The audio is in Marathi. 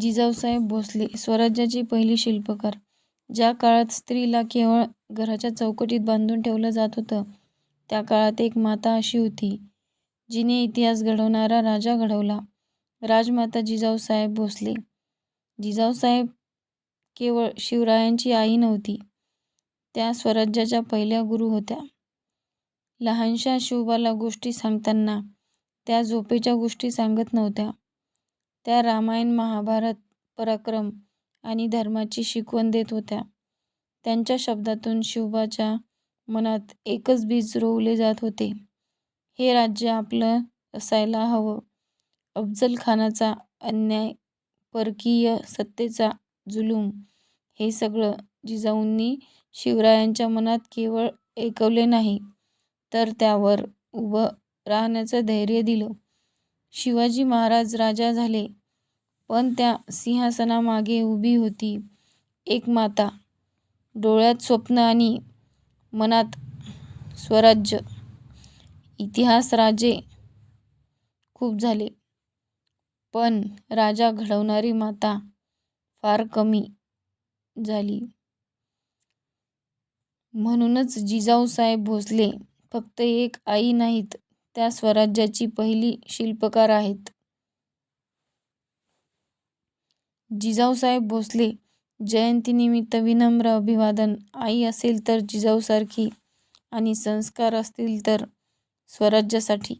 जिजाऊसाहेब भोसले स्वराज्याचे पहिले शिल्पकार ज्या काळात स्त्रीला केवळ घराच्या चौकटीत बांधून ठेवलं जात होतं त्या काळात एक माता अशी होती जिने इतिहास घडवणारा राजा घडवला राजमाता जिजाऊसाहेब भोसले. जिजाऊसाहेब केवळ शिवरायांची आई नव्हती त्या स्वराज्याच्या पहिल्या गुरु होत्या. लहानशा शिवबाला गोष्टी सांगताना त्या झोपेच्या गोष्टी सांगत नव्हत्या. त्या रामायण महाभारत पराक्रम आणि धर्माची शिकवण देत होत्या. त्यांच्या शब्दातून शिवबाच्या मनात एकच बीज रोवले जात होते. हे राज्य आपलं असायला हवं. अफजल खानाचा अन्याय परकीय सत्तेचा जुलूम हे सगळं जिजाऊंनी शिवरायांच्या मनात केवळ ऐकवले नाही तर त्यावर उभं राहण्याचं धैर्य दिलं. शिवाजी महाराज राजा झाले. पण त्या सिंहासनामागे उभी होती एक माता. डोळ्यात स्वप्न आणि मनात स्वराज्य. इतिहास राजे खूप झाले. पण राजा घडवणारी माता फार कमी झाली. म्हणूनच जिजाऊसाहेब भोसले फक्त एक आई नाहीत त्या स्वराज्याची पहिली शिल्पकार आहेत. जिजाऊसाहेब भोसले जयंतीनिमित्त विनम्र अभिवादन आई असेल तर जिजाऊसारखी आणि संस्कार असतील तर स्वराज्यासाठी